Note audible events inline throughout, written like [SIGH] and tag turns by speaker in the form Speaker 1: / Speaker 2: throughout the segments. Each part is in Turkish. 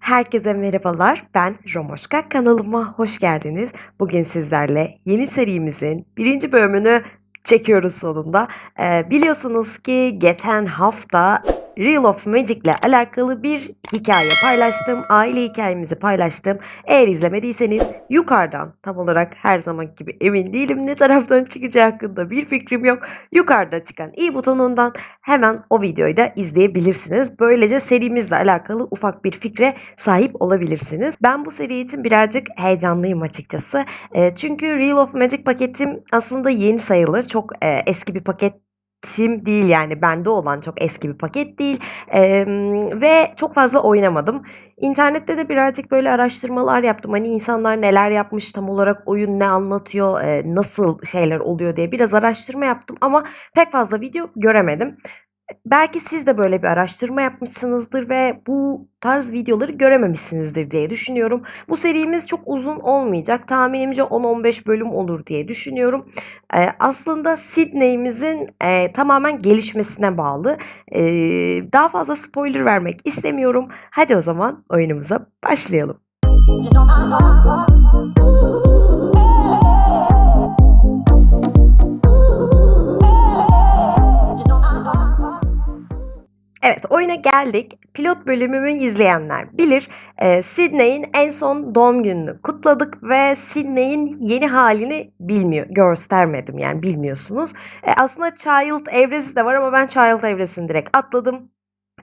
Speaker 1: Herkese merhabalar. Ben Romoşka. Kanalıma hoş geldiniz. Bugün sizlerle yeni serimizin birinci bölümünü çekiyoruz sonunda. Ee, biliyorsunuz ki geçen hafta Real of Magic ile alakalı bir hikaye paylaştım. Aile hikayemizi paylaştım. Eğer izlemediyseniz yukarıdan tam olarak her zaman gibi emin değilim ne taraftan çıkacağı hakkında bir fikrim yok. Yukarıda çıkan i butonundan hemen o videoyu da izleyebilirsiniz. Böylece serimizle alakalı ufak bir fikre sahip olabilirsiniz. Ben bu seri için birazcık heyecanlıyım açıkçası. E, çünkü Real of Magic paketim aslında yeni sayılır. Çok e, eski bir paket Tim değil yani bende olan çok eski bir paket değil Eee, ve çok fazla oynamadım. İnternette de birazcık böyle araştırmalar yaptım. Hani insanlar neler yapmış, tam olarak oyun ne anlatıyor, eee, nasıl şeyler oluyor diye biraz araştırma yaptım ama pek fazla video göremedim. Belki siz de böyle bir araştırma yapmışsınızdır ve bu tarz videoları görememişsinizdir diye düşünüyorum. Bu serimiz çok uzun olmayacak. Tahminimce 10-15 bölüm olur diye düşünüyorum. Ee, aslında Sydney'imizin e, tamamen gelişmesine bağlı. Ee, daha fazla spoiler vermek istemiyorum. Hadi o zaman oyunumuza başlayalım. Oyuna geldik. Pilot bölümümü izleyenler bilir. Ee, Sydney'in en son doğum gününü kutladık ve Sydney'in yeni halini bilmiyor, göstermedim yani bilmiyorsunuz. Ee, aslında Child evresi de var ama ben Child evresini direkt atladım.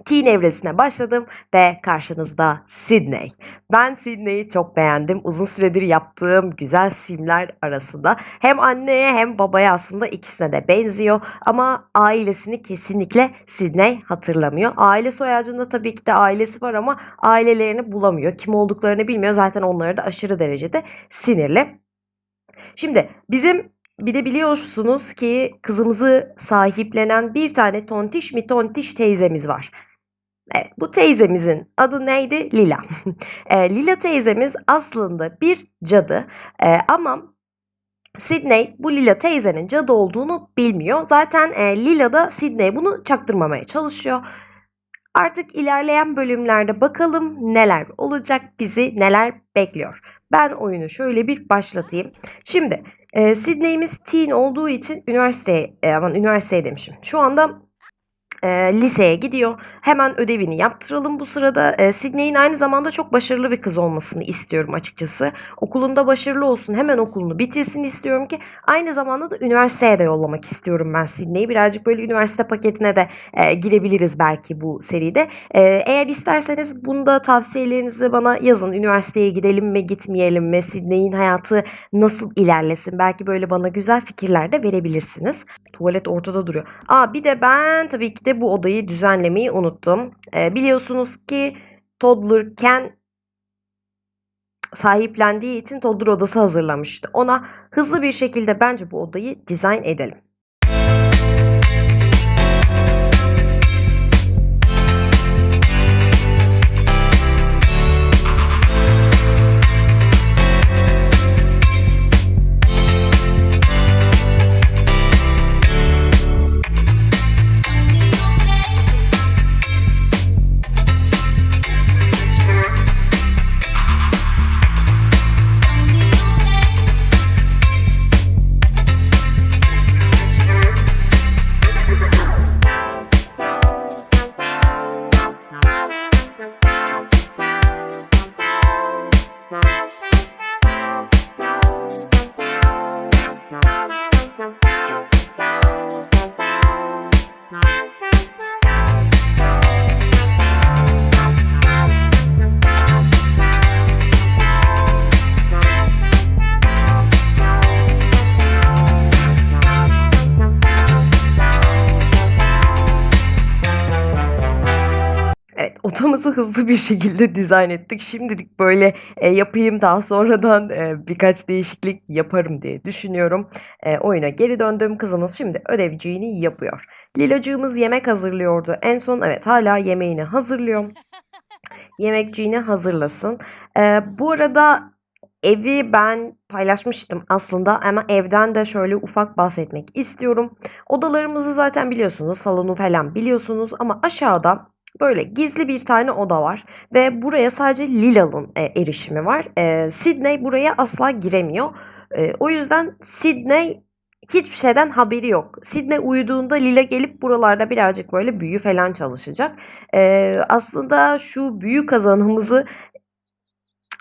Speaker 1: Teen evresine başladım ve karşınızda Sydney. Ben Sydney'i çok beğendim. Uzun süredir yaptığım güzel simler arasında. Hem anneye hem babaya aslında ikisine de benziyor. Ama ailesini kesinlikle Sydney hatırlamıyor. Aile soy ağacında tabii ki de ailesi var ama ailelerini bulamıyor. Kim olduklarını bilmiyor. Zaten onları da aşırı derecede sinirli. Şimdi bizim bir de biliyorsunuz ki kızımızı sahiplenen bir tane tontiş mi tontiş teyzemiz var. Evet, bu teyzemizin adı neydi? Lila. [LAUGHS] E, Lila teyzemiz aslında bir cadı E, ama Sydney bu Lila teyzenin cadı olduğunu bilmiyor. Zaten e, Lila da Sydney bunu çaktırmamaya çalışıyor. Artık ilerleyen bölümlerde bakalım neler olacak, bizi neler bekliyor. Ben oyunu şöyle bir başlatayım. Şimdi e, Sydney'imiz teen olduğu için üniversiteye, e, aman üniversiteye demişim. Şu anda e, liseye gidiyor. Hemen ödevini yaptıralım bu sırada. E, Sydney'in aynı zamanda çok başarılı bir kız olmasını istiyorum açıkçası. Okulunda başarılı olsun, hemen okulunu bitirsin istiyorum ki aynı zamanda da üniversiteye de yollamak istiyorum ben Sydney'i. Birazcık böyle üniversite paketine de e, girebiliriz belki bu seride. E, eğer isterseniz bunda tavsiyelerinizi bana yazın. Üniversiteye gidelim mi, gitmeyelim mi? Sydney'in hayatı nasıl ilerlesin? Belki böyle bana güzel fikirler de verebilirsiniz. Tuvalet ortada duruyor. Aa bir de ben tabii ki de bu odayı düzenlemeyi unuttum. Ee, biliyorsunuz ki Toddler Ken sahiplendiği için Toddler odası hazırlamıştı. Ona hızlı bir şekilde bence bu odayı dizayn edelim. Odamızı hızlı bir şekilde dizayn ettik. Şimdilik böyle e, yapayım daha sonradan e, birkaç değişiklik yaparım diye düşünüyorum. E, oyuna geri döndüm. Kızımız şimdi ödevciğini yapıyor. Lilacığımız yemek hazırlıyordu. En son evet hala yemeğini hazırlıyor. [LAUGHS] Yemekciğini hazırlasın. E, bu arada evi ben paylaşmıştım aslında ama evden de şöyle ufak bahsetmek istiyorum. Odalarımızı zaten biliyorsunuz, salonu falan biliyorsunuz ama aşağıda Böyle gizli bir tane oda var ve buraya sadece Lilal'ın e, erişimi var. E, Sydney buraya asla giremiyor. E, o yüzden Sydney hiçbir şeyden haberi yok. Sydney uyuduğunda Lila gelip buralarda birazcık böyle büyü falan çalışacak. E, aslında şu büyü kazanımızı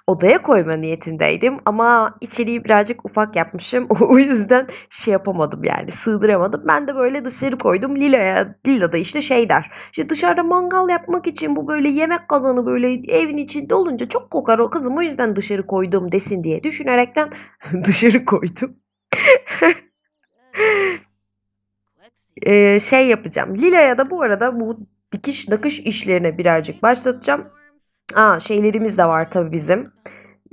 Speaker 1: odaya koyma niyetindeydim ama içeriği birazcık ufak yapmışım. [LAUGHS] O yüzden şey yapamadım yani sığdıramadım. Ben de böyle dışarı koydum. Lila'ya, Lila da işte şey der. İşte dışarıda mangal yapmak için bu böyle yemek kazanı böyle evin içinde olunca çok kokar o kızım. O yüzden dışarı koydum desin diye düşünerekten [LAUGHS] dışarı koydum. [LAUGHS] Ee, şey yapacağım. Lila'ya da bu arada bu dikiş nakış işlerine birazcık başlatacağım. Aa şeylerimiz de var tabii bizim.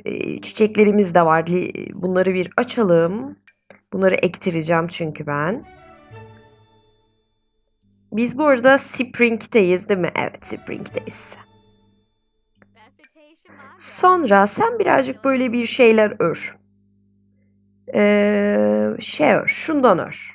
Speaker 1: Ee, çiçeklerimiz de var. Bunları bir açalım. Bunları ektireceğim çünkü ben. Biz bu arada Spring'teyiz değil mi? Evet Spring'teyiz. Sonra sen birazcık böyle bir şeyler ör. Ee, şey ör. Şundan ör.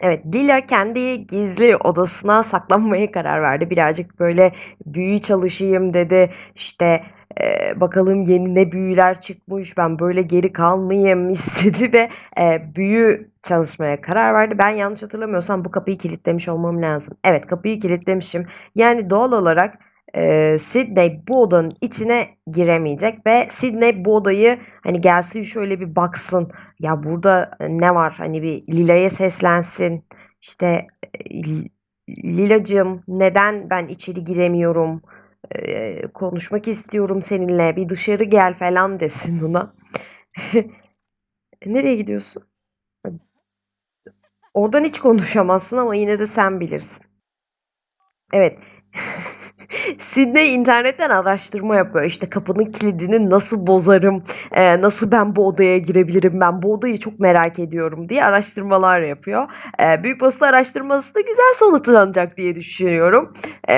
Speaker 1: Evet, Lila kendi gizli odasına saklanmaya karar verdi. Birazcık böyle büyü çalışayım dedi. İşte e, bakalım yeni ne büyüler çıkmış. Ben böyle geri kalmayayım [LAUGHS] istedi ve e, büyü çalışmaya karar verdi. Ben yanlış hatırlamıyorsam bu kapıyı kilitlemiş olmam lazım. Evet, kapıyı kilitlemişim. Yani doğal olarak e, Sydney bu odanın içine giremeyecek ve Sydney bu odayı hani gelsin şöyle bir baksın. Ya burada ne var? Hani bir Lila'ya seslensin. İşte e, Lilacığım neden ben içeri giremiyorum? Ee, konuşmak istiyorum seninle. Bir dışarı gel falan desin buna. [LAUGHS] Nereye gidiyorsun? Oradan hiç konuşamazsın ama yine de sen bilirsin. Evet. [LAUGHS] Sydney internetten araştırma yapıyor. İşte kapının kilidini nasıl bozarım, e, nasıl ben bu odaya girebilirim, ben bu odayı çok merak ediyorum diye araştırmalar yapıyor. E, büyük basın araştırması da güzel sonuçlanacak diye düşünüyorum. E,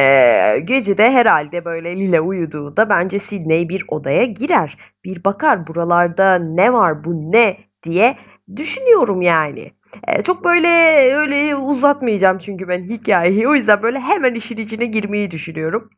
Speaker 1: gece de herhalde böyle Lila uyuduğunda bence Sydney bir odaya girer. Bir bakar buralarda ne var bu ne diye düşünüyorum yani. Eee, çok böyle öyle uzatmayacağım çünkü ben hikayeyi. O yüzden böyle hemen işin içine girmeyi düşünüyorum.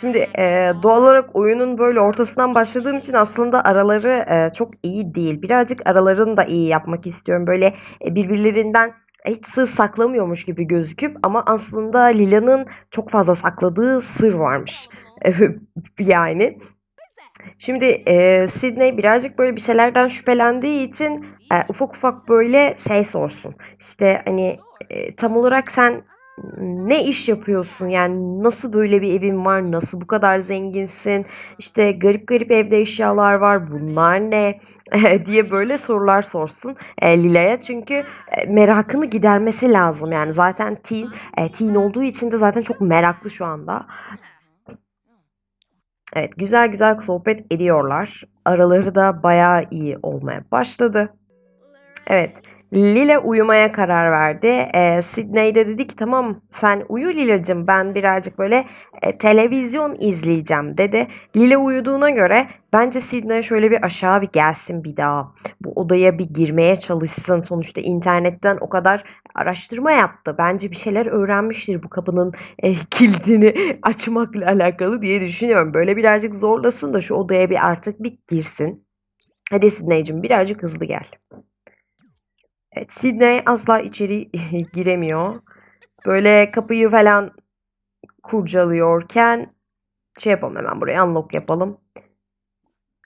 Speaker 1: Şimdi eee, doğal olarak oyunun böyle ortasından başladığım için aslında araları eee, çok iyi değil. Birazcık aralarını da iyi yapmak istiyorum. Böyle e, birbirlerinden hiç sır saklamıyormuş gibi gözüküp ama aslında Lila'nın çok fazla sakladığı sır varmış. [LAUGHS] Yani. Şimdi e, Sydney birazcık böyle bir şeylerden şüphelendiği için e, ufak ufak böyle şey sorsun. İşte hani e, tam olarak sen ne iş yapıyorsun? Yani nasıl böyle bir evin var? Nasıl bu kadar zenginsin? İşte garip garip evde eşyalar var. Bunlar ne? [LAUGHS] diye böyle sorular sorsun e, Lila'ya. Çünkü e, merakını gidermesi lazım. Yani zaten teen, e, teen olduğu için de zaten çok meraklı şu anda. Evet, güzel güzel sohbet ediyorlar. Araları da bayağı iyi olmaya başladı. Evet, Lila uyumaya karar verdi. Ee, Sydney de dedi ki tamam sen uyu Lila'cığım ben birazcık böyle e, televizyon izleyeceğim dedi. Lila uyuduğuna göre bence Sydney şöyle bir aşağı bir gelsin bir daha. Bu odaya bir girmeye çalışsın. Sonuçta internetten o kadar araştırma yaptı. Bence bir şeyler öğrenmiştir bu kapının e, kilidini [LAUGHS] açmakla alakalı diye düşünüyorum. Böyle birazcık zorlasın da şu odaya bir artık bir girsin. Hadi Sydney'cim birazcık hızlı gel. Evet, Sydney asla içeri [LAUGHS] giremiyor. Böyle kapıyı falan kurcalıyorken şey yapalım hemen buraya unlock yapalım.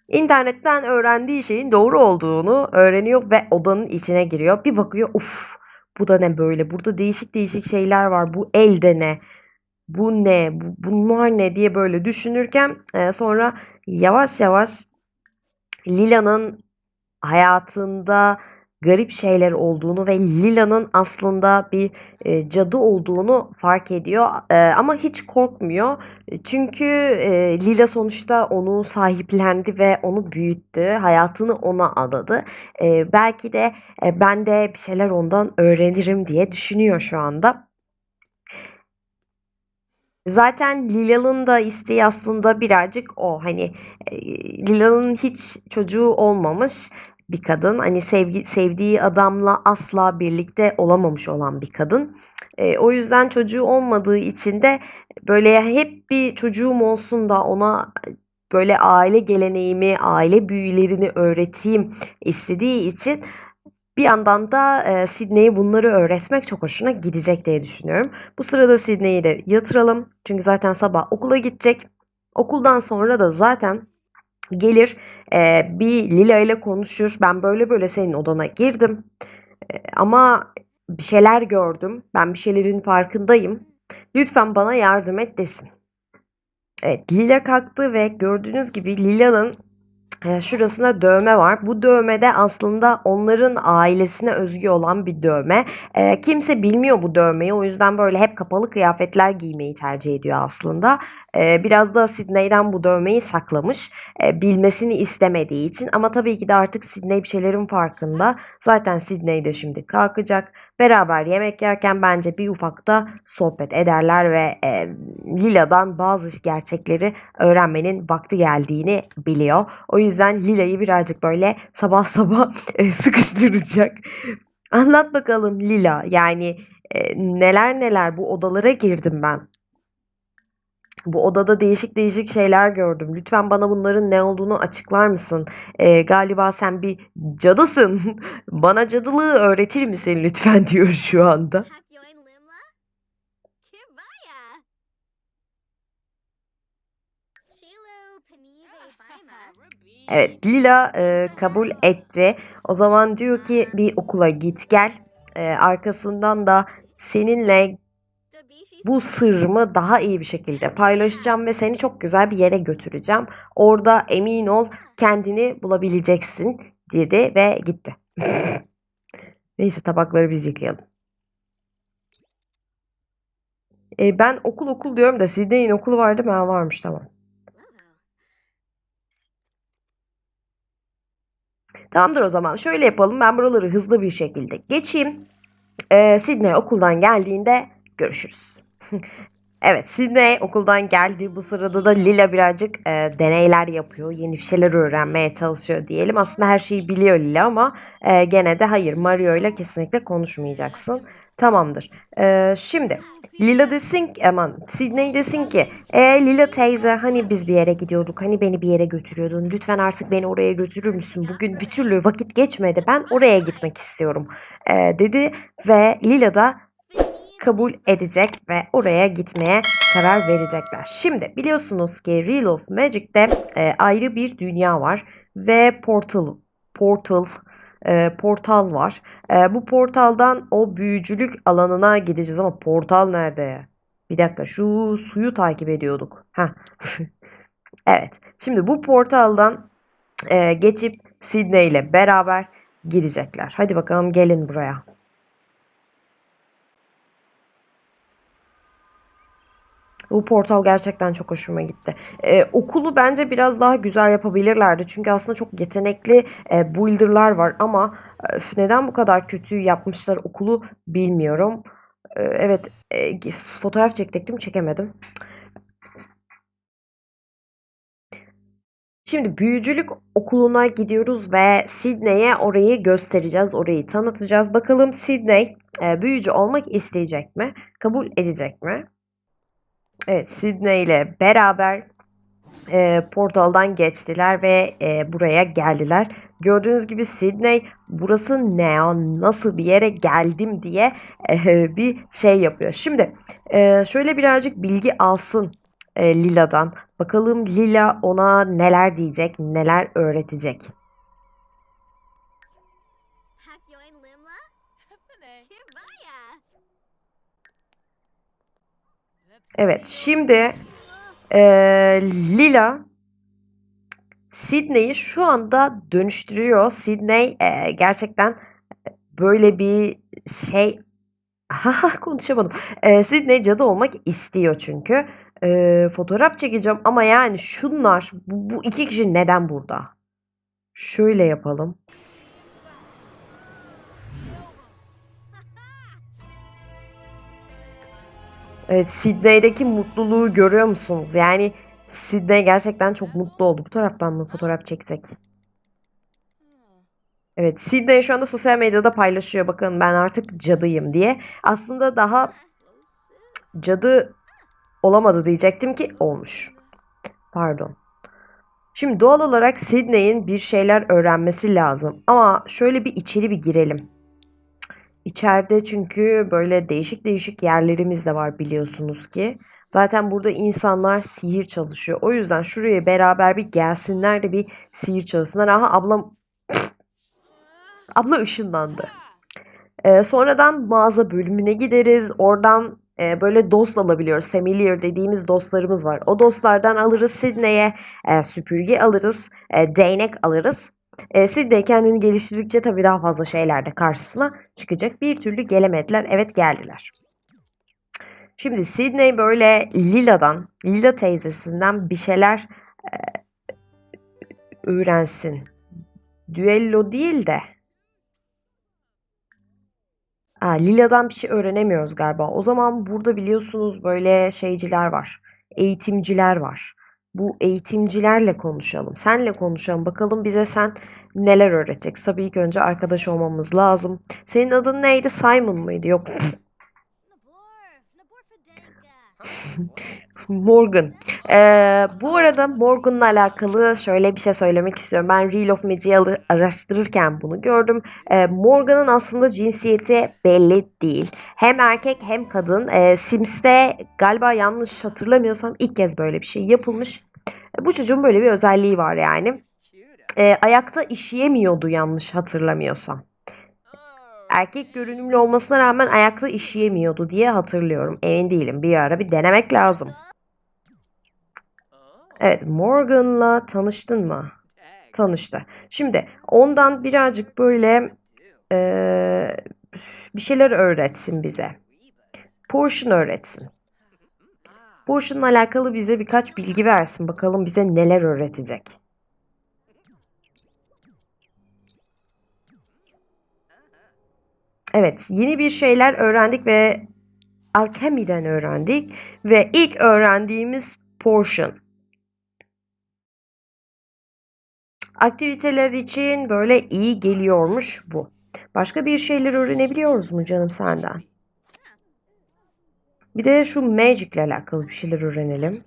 Speaker 1: İnternetten öğrendiği şeyin doğru olduğunu öğreniyor ve odanın içine giriyor. Bir bakıyor uf bu da ne böyle burada değişik değişik şeyler var bu elde ne bu ne bu, bunlar ne diye böyle düşünürken e, sonra yavaş yavaş Lila'nın hayatında garip şeyler olduğunu ve Lila'nın aslında bir e, cadı olduğunu fark ediyor. E, ama hiç korkmuyor. Çünkü e, Lila sonuçta onu sahiplendi ve onu büyüttü. Hayatını ona adadı. E, belki de e, ben de bir şeyler ondan öğrenirim diye düşünüyor şu anda. Zaten Lila'nın da isteği aslında birazcık o. Hani e, Lila'nın hiç çocuğu olmamış bir kadın. Hani sevgi, sevdiği adamla asla birlikte olamamış olan bir kadın. E, o yüzden çocuğu olmadığı için de böyle hep bir çocuğum olsun da ona böyle aile geleneğimi, aile büyülerini öğreteyim istediği için bir yandan da e, Sydney'e bunları öğretmek çok hoşuna gidecek diye düşünüyorum. Bu sırada Sydney'i de yatıralım. Çünkü zaten sabah okula gidecek. Okuldan sonra da zaten gelir e, bir Lila ile konuşur. Ben böyle böyle senin odana girdim. E, ama bir şeyler gördüm. Ben bir şeylerin farkındayım. Lütfen bana yardım et desin. Evet, Lila kalktı ve gördüğünüz gibi Lila'nın şurasında dövme var. Bu dövme de aslında onların ailesine özgü olan bir dövme. E, kimse bilmiyor bu dövmeyi. O yüzden böyle hep kapalı kıyafetler giymeyi tercih ediyor aslında. E, biraz da Sydney'den bu dövmeyi saklamış. E, bilmesini istemediği için. Ama tabii ki de artık Sydney bir şeylerin farkında. Zaten Sydney de şimdi kalkacak. Beraber yemek yerken bence bir ufakta sohbet ederler ve e, Lila'dan bazı gerçekleri öğrenmenin vakti geldiğini biliyor. O yüzden Lila'yı birazcık böyle sabah sabah e, sıkıştıracak. Anlat bakalım Lila. Yani e, neler neler bu odalara girdim ben. Bu odada değişik değişik şeyler gördüm. Lütfen bana bunların ne olduğunu açıklar mısın? E, galiba sen bir cadısın. [LAUGHS] Bana cadılığı öğretir misin lütfen [LAUGHS] diyor şu anda. Evet, Lila e, kabul etti. O zaman diyor ki bir okula git gel. E, arkasından da seninle bu sırrımı daha iyi bir şekilde paylaşacağım ve seni çok güzel bir yere götüreceğim. Orada emin ol kendini bulabileceksin dedi ve gitti. [LAUGHS] Neyse tabakları biz yıkayalım. E, ben okul okul diyorum da Sydney'in okulu vardı mı? Ha, varmış tamam. Tamamdır o zaman. Şöyle yapalım. Ben buraları hızlı bir şekilde geçeyim. Ee, Sydney okuldan geldiğinde görüşürüz. evet, Sydney okuldan geldi. Bu sırada da Lila birazcık e, deneyler yapıyor. Yeni bir şeyler öğrenmeye çalışıyor diyelim. Aslında her şeyi biliyor Lila ama e, gene de hayır Mario ile kesinlikle konuşmayacaksın. Tamamdır. Ee, şimdi Lila desin ki, aman Sydney desin ki e, Lila teyze hani biz bir yere gidiyorduk hani beni bir yere götürüyordun lütfen artık beni oraya götürür müsün bugün bir türlü vakit geçmedi ben oraya gitmek istiyorum e, dedi ve Lila da kabul edecek ve oraya gitmeye karar verecekler. Şimdi biliyorsunuz ki Real of Magic'te e, ayrı bir dünya var ve portal portal e, portal var. E, bu portaldan o büyücülük alanına gideceğiz ama portal nerede? Bir dakika şu suyu takip ediyorduk. Heh. [LAUGHS] evet. Şimdi bu portaldan e, geçip Sydney ile beraber gidecekler. Hadi bakalım gelin buraya. Bu portal gerçekten çok hoşuma gitti. Ee, okulu bence biraz daha güzel yapabilirlerdi. Çünkü aslında çok yetenekli e, builder'lar var ama e, neden bu kadar kötü yapmışlar okulu bilmiyorum. E, evet, e, fotoğraf çekecektim, çekemedim. Şimdi büyücülük okuluna gidiyoruz ve Sydney'e orayı göstereceğiz, orayı tanıtacağız. Bakalım Sydney e, büyücü olmak isteyecek mi? Kabul edecek mi? Evet, Sydney ile beraber e, portaldan geçtiler ve e, buraya geldiler. Gördüğünüz gibi Sydney burası ne nasıl bir yere geldim diye e, bir şey yapıyor. Şimdi e, şöyle birazcık bilgi alsın e, Lila'dan. Bakalım Lila ona neler diyecek, neler öğretecek. Evet, şimdi e, Lila Sydney'i şu anda dönüştürüyor. Sydney e, gerçekten böyle bir şey [LAUGHS] konuşamadım. E, Sydney cadı olmak istiyor çünkü. E, fotoğraf çekeceğim ama yani şunlar bu, bu iki kişi neden burada? Şöyle yapalım. Evet, Sydney'deki mutluluğu görüyor musunuz? Yani Sydney gerçekten çok mutlu oldu. Bu taraftan mı fotoğraf çeksek? Evet, Sydney şu anda sosyal medyada paylaşıyor. Bakın ben artık cadıyım diye. Aslında daha cadı olamadı diyecektim ki olmuş. Pardon. Şimdi doğal olarak Sydney'in bir şeyler öğrenmesi lazım. Ama şöyle bir içeri bir girelim. İçeride çünkü böyle değişik değişik yerlerimiz de var biliyorsunuz ki. Zaten burada insanlar sihir çalışıyor. O yüzden şuraya beraber bir gelsinler de bir sihir çalışsınlar. Aha ablam abla ışınlandı. Ee, sonradan mağaza bölümüne gideriz. Oradan e, böyle dost alabiliyoruz. Familiar dediğimiz dostlarımız var. O dostlardan alırız Sydney'e e, süpürge alırız. e, değnek alırız. E, Sydney kendini geliştirdikçe tabii daha fazla şeyler de karşısına çıkacak. Bir türlü gelemediler. Evet geldiler. Şimdi Sydney böyle Lila'dan, Lila teyzesinden bir şeyler e, öğrensin. Düello değil de Aa, Lila'dan bir şey öğrenemiyoruz galiba. O zaman burada biliyorsunuz böyle şeyciler var. Eğitimciler var. Bu eğitimcilerle konuşalım. Senle konuşalım. Bakalım bize sen neler öğreteceksin. Tabii ilk önce arkadaş olmamız lazım. Senin adın neydi? Simon mıydı? Yok. [LAUGHS] Morgan. Ee, bu arada Morgan'la alakalı şöyle bir şey söylemek istiyorum. Ben Reel of Magic'i araştırırken bunu gördüm. Ee, Morgan'ın aslında cinsiyeti belli değil. Hem erkek hem kadın. Ee, Sims'te galiba yanlış hatırlamıyorsam ilk kez böyle bir şey yapılmış. Ee, Bu çocuğun böyle bir özelliği var yani. Ee, ayakta işeyemiyordu yanlış hatırlamıyorsam. Erkek görünümlü olmasına rağmen ayakta işeyemiyordu diye hatırlıyorum. Emin değilim. Bir ara bir denemek lazım. Evet, Morgan'la tanıştın mı? Tanıştı. Şimdi ondan birazcık böyle eee, bir şeyler öğretsin bize. Portion öğretsin. Portion'la alakalı bize birkaç bilgi versin. Bakalım bize neler öğretecek. Evet, yeni bir şeyler öğrendik ve alkemiden öğrendik ve ilk öğrendiğimiz portion. Aktiviteler için böyle iyi geliyormuş bu. Başka bir şeyler öğrenebiliyoruz mu canım senden? Bir de şu magic ile alakalı bir şeyler öğrenelim.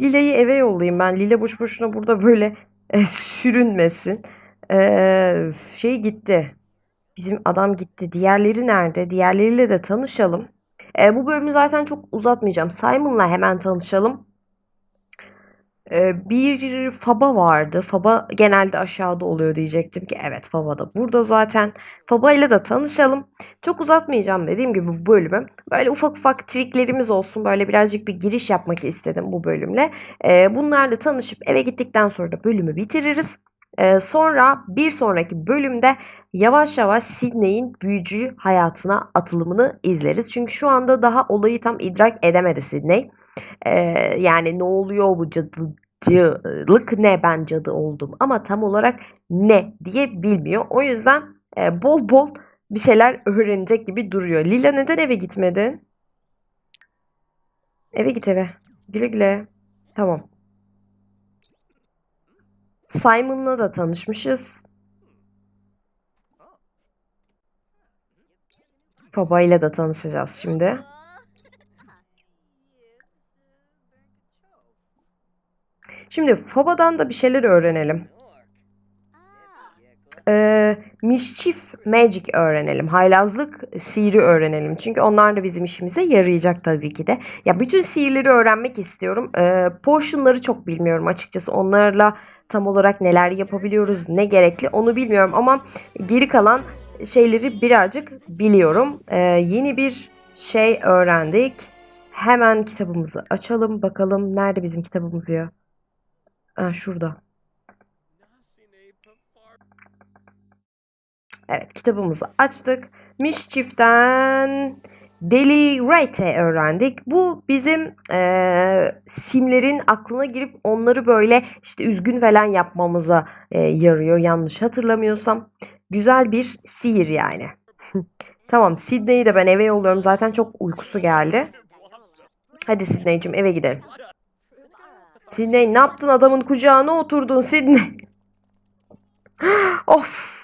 Speaker 1: Lila'yı eve yollayayım ben. Lila boş boşuna burada böyle e, sürünmesin. Ee, şey gitti. Bizim adam gitti. Diğerleri nerede? Diğerleriyle de tanışalım. Ee, bu bölümü zaten çok uzatmayacağım. Simon'la hemen tanışalım. Ee, bir Faba vardı. Faba genelde aşağıda oluyor diyecektim ki evet Faba da burada zaten. Faba ile de tanışalım. Çok uzatmayacağım dediğim gibi bu bölümü. Böyle ufak ufak triklerimiz olsun. Böyle birazcık bir giriş yapmak istedim bu bölümle. Ee, bunlarla tanışıp eve gittikten sonra da bölümü bitiririz. Ee, sonra bir sonraki bölümde yavaş yavaş Sydney'in büyücü hayatına atılımını izleriz. Çünkü şu anda daha olayı tam idrak edemedi Sydney. Ee, yani ne oluyor bu cadıcılık ne ben cadı oldum ama tam olarak ne diye bilmiyor. O yüzden e, bol bol bir şeyler öğrenecek gibi duruyor. Lila neden eve gitmedin? Eve git eve. Güle güle. Tamam. Simon'la da tanışmışız. Babayla da tanışacağız şimdi. Şimdi Faba'dan da bir şeyler öğrenelim. Ee, mischief magic öğrenelim. Haylazlık sihri öğrenelim. Çünkü onlar da bizim işimize yarayacak tabii ki de. Ya bütün sihirleri öğrenmek istiyorum. Ee, potion'ları çok bilmiyorum açıkçası. Onlarla tam olarak neler yapabiliyoruz, ne gerekli onu bilmiyorum ama geri kalan şeyleri birazcık biliyorum. Ee, yeni bir şey öğrendik. Hemen kitabımızı açalım bakalım nerede bizim kitabımız ya? Ha, şurada. Evet kitabımızı açtık. Mischief'ten Deli Rate öğrendik. Bu bizim eee, simlerin aklına girip onları böyle işte üzgün falan yapmamıza eee, yarıyor. Yanlış hatırlamıyorsam. Güzel bir sihir yani. [LAUGHS] Tamam Sydney'i de ben eve yolluyorum. Zaten çok uykusu geldi. Hadi Sidney'cim eve gidelim. Sidney ne yaptın adamın kucağına oturdun Sidney. [GASPS] of.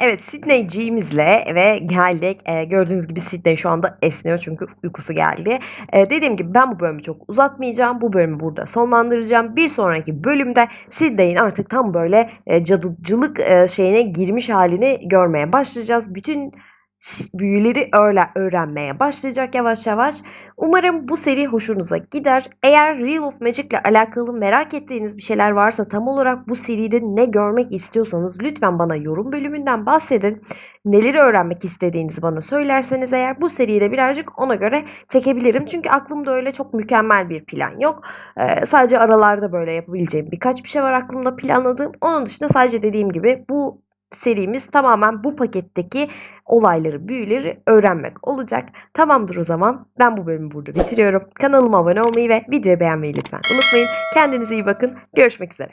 Speaker 1: Evet Sidney'ciğimizle eve geldik. Ee, gördüğünüz gibi Sidney şu anda esniyor çünkü uykusu geldi. Ee, dediğim gibi ben bu bölümü çok uzatmayacağım. Bu bölümü burada sonlandıracağım. Bir sonraki bölümde Sidney'in artık tam böyle e, cadıcılık e, şeyine girmiş halini görmeye başlayacağız. Bütün büyüleri öyle öğrenmeye başlayacak yavaş yavaş. Umarım bu seri hoşunuza gider. Eğer Real of Magic ile alakalı merak ettiğiniz bir şeyler varsa tam olarak bu seride ne görmek istiyorsanız lütfen bana yorum bölümünden bahsedin. Neleri öğrenmek istediğinizi bana söylerseniz eğer bu seriyi de birazcık ona göre çekebilirim. Çünkü aklımda öyle çok mükemmel bir plan yok. Ee, sadece aralarda böyle yapabileceğim birkaç bir şey var aklımda planladığım. Onun dışında sadece dediğim gibi bu serimiz tamamen bu paketteki olayları, büyüleri öğrenmek olacak. Tamamdır o zaman. Ben bu bölümü burada bitiriyorum. Kanalıma abone olmayı ve videoyu beğenmeyi lütfen unutmayın. Kendinize iyi bakın. Görüşmek üzere.